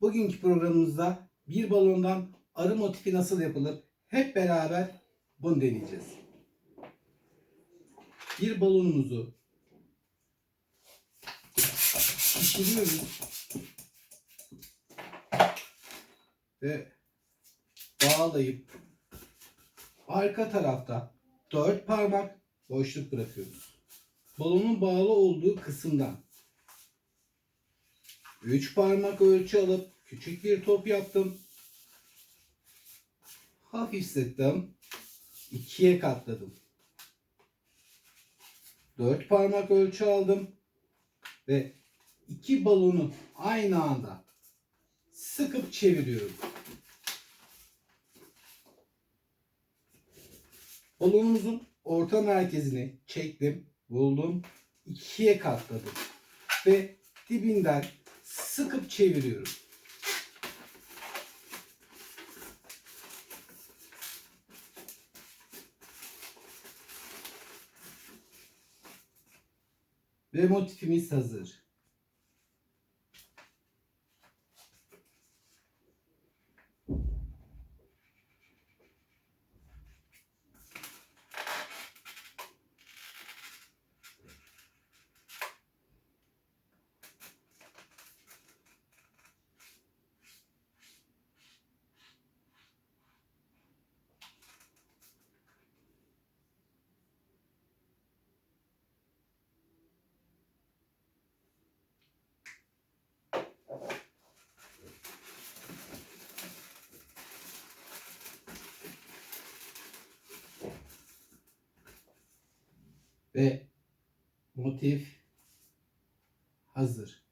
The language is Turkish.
Bugünkü programımızda bir balondan arı motifi nasıl yapılır? Hep beraber bunu deneyeceğiz. Bir balonumuzu şişiriyoruz ve bağlayıp arka tarafta dört parmak boşluk bırakıyoruz. Balonun bağlı olduğu kısımdan 3 parmak ölçü alıp küçük bir top yaptım. Hafif sıktım. ikiye katladım. 4 parmak ölçü aldım ve iki balonu aynı anda sıkıp çeviriyorum. Balonumuzun orta merkezini çektim, buldum, ikiye katladım ve dibinden sıkıp çeviriyorum. Ve motifimiz hazır. Ve motif hazır.